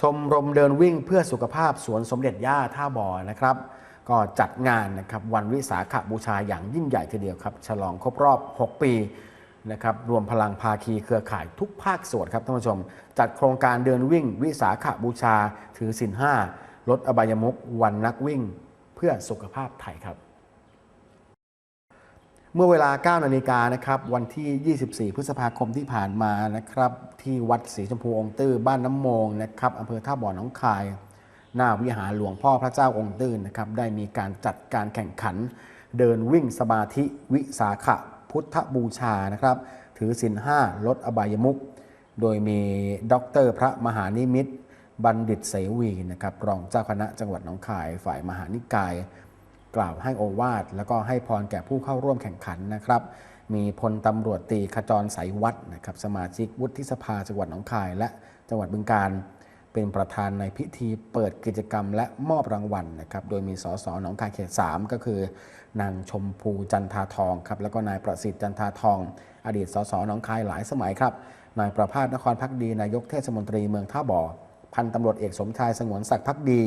ชมรมเดินวิ่งเพื่อสุขภาพสวนสมเด็จย่าท่าบ่อนะครับ ก็จัดงานนะครับวันวิสาขบูชาอย่างยิ่งใหญ่ทีเดียวครับ ฉลองครบรอบ 6 ปีนะครับรวมพลังภาคีเครือข่ายทุกภาคส่วนครับท่านผู้ชม จัดโครงการเดินวิ่งวิสาขบูชาถือศีลห้าลดอบายมุกวันนักวิ่งเพื่อสุขภาพไทยครับ เมื่อเวลา 9 นาฬิกานะครับวันที่ 24 พฤษภาคมที่ผ่านมานะครับที่วัดศรีชมพูองค์ตื้อบ้านน้ำโมงนะครับอำเภอท่าบ่อหนองคาย หน้าวิหารหลวงพ่อพระเจ้าองค์ตื้นนะครับได้มีการจัดการแข่งขัน เดินวิ่งสมาธิวิสาขพุทธบูชานะครับถือศีลห้าลดอบายมุกโดยมีด็อกเตอร์พระมหานิมิตบัณฑิตเสวีนะครับรองเจ้าคณะจังหวัดหนองคายฝ่ายมหานิกาย กล่าวให้โอวาทแล้วก็ให้พรแก่ผู้เข้าร่วมแข่งขันนะครับ มีพลตำรวจตีขจรสายวัดนะครับสมาชิกวุฒิสภาจังหวัดหนองคาย และจังหวัดบึงการเป็นประธานในพิธีเปิดกิจกรรมและมอบรางวัลนะครับ โดยมีสสหนองคายเขต 3 ก็คือ นางชมพูจันทาทองครับ แล้วก็นายประสิทธิ์จันทาทอง อดีตสสหนองคายหลายสมัยครับ นายประภาสนครพักดี นายกเทศมนตรีเมืองท่าบ่อ พันตำรวจเอกสมชายสงวนศักดิ์พักดี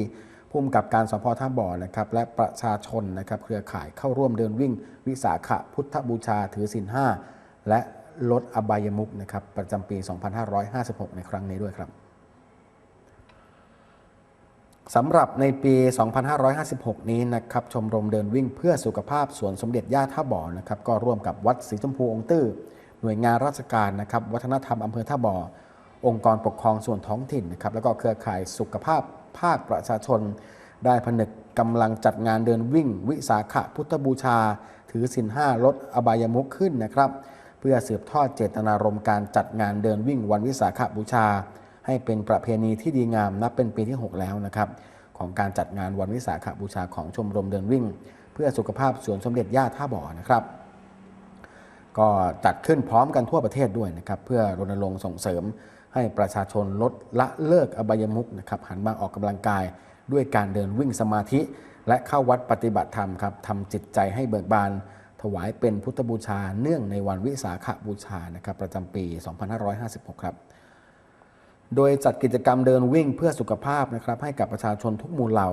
ภูมิกับการสพท่าบ่อนะครับและประชาชนนะครับเครือข่ายเข้าร่วมเดินวิ่ง วิสาขพุทธบูชาถือศีลห้าและลดอบายมุกนะครับประจำปี 2556 ในครั้งนี้ด้วยครับสำหรับในปี 2556 นี้นะครับชมรมเดินวิ่งเพื่อสุขภาพสวนสมเด็จย่าท่าบ่อนะครับก็ร่วมกับวัดศรีชมพูองค์ตื้อหน่วยงานราชการนะครับวัฒนธรรมอำเภอท่าบ่อองค์กรปกครองส่วนท้องถิ่นนะครับแล้วก็เครือข่ายสุขภาพ ภาคประชาชน ได้ผนึกกำลังจัดงานเดินวิ่ง วิสาขพุทธบูชา ถือศีลห้าลดอบายมุขขึ้นนะครับ เพื่อสืบทอดเจตนารมณ์การจัดงานเดินวิ่งวันวิสาขบูชา ให้เป็นประเพณีที่ดีงามนับเป็นปีที่ 6 แล้วนะครับของการจัดงานวันวิสาขบูชาของชมรมเดินวิ่ง เพื่อสุขภาพสวนสมเด็จย่าท่าบ่อนะครับ ก็จัดขึ้นพร้อมกันทั่วประเทศด้วยนะครับ เพื่อรณรงค์ส่งเสริม ให้ประชาชนลดละเลิกอบายมุกนะครับหันมาออกกำลังกายด้วยการเดินวิ่งสมาธิ และเข้าวัดปฏิบัติธรรมครับทำจิตใจให้เบิกบาน ถวายเป็นพุทธบูชาเนื่องในวันวิสาขบูชานะครับประจำปี 2556 ครับโดยจัดกิจกรรมเดินวิ่งเพื่อสุขภาพนะครับให้กับประชาชนทุกหมู่เหล่า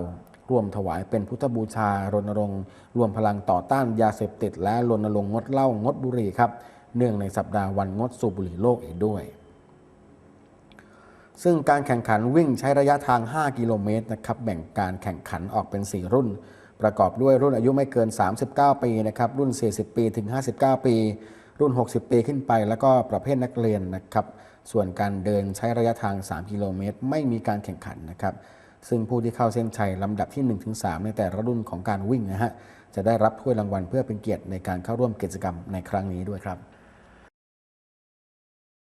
ร่วมถวายเป็นพุทธบูชารณรงค์รวมพลังต่อต้านยาเสพติด และรณรงค์งดเหล้างดบุหรี่ครับ เนื่องในสัปดาห์วันงดสูบบุหรี่โลกอีกด้วย ซึ่งการแข่งขันวิ่งใช้ระยะทาง 5 กิโลเมตรนะครับแบ่งการแข่งขันออกเป็น 4 รุ่น ประกอบด้วยรุ่นอายุไม่เกิน 39 ปีนะครับรุ่น 40 ปีถึง 59 ปี รุ่น 60 ปีขึ้นไป แล้วก็ประเภทนักเรียนนะครับส่วนการเดินใช้ระยะทาง 3 กิโลเมตร ไม่มีการแข่งขันนะครับซึ่งผู้ที่เข้าเส้นชัยลำดับที่ 1-3 ในแต่ละรุ่นของการวิ่งนะฮะจะได้รับถ้วยรางวัลเพื่อเป็นเกียรติในการเข้าร่วมกิจกรรมในครั้งนี้ด้วยครับ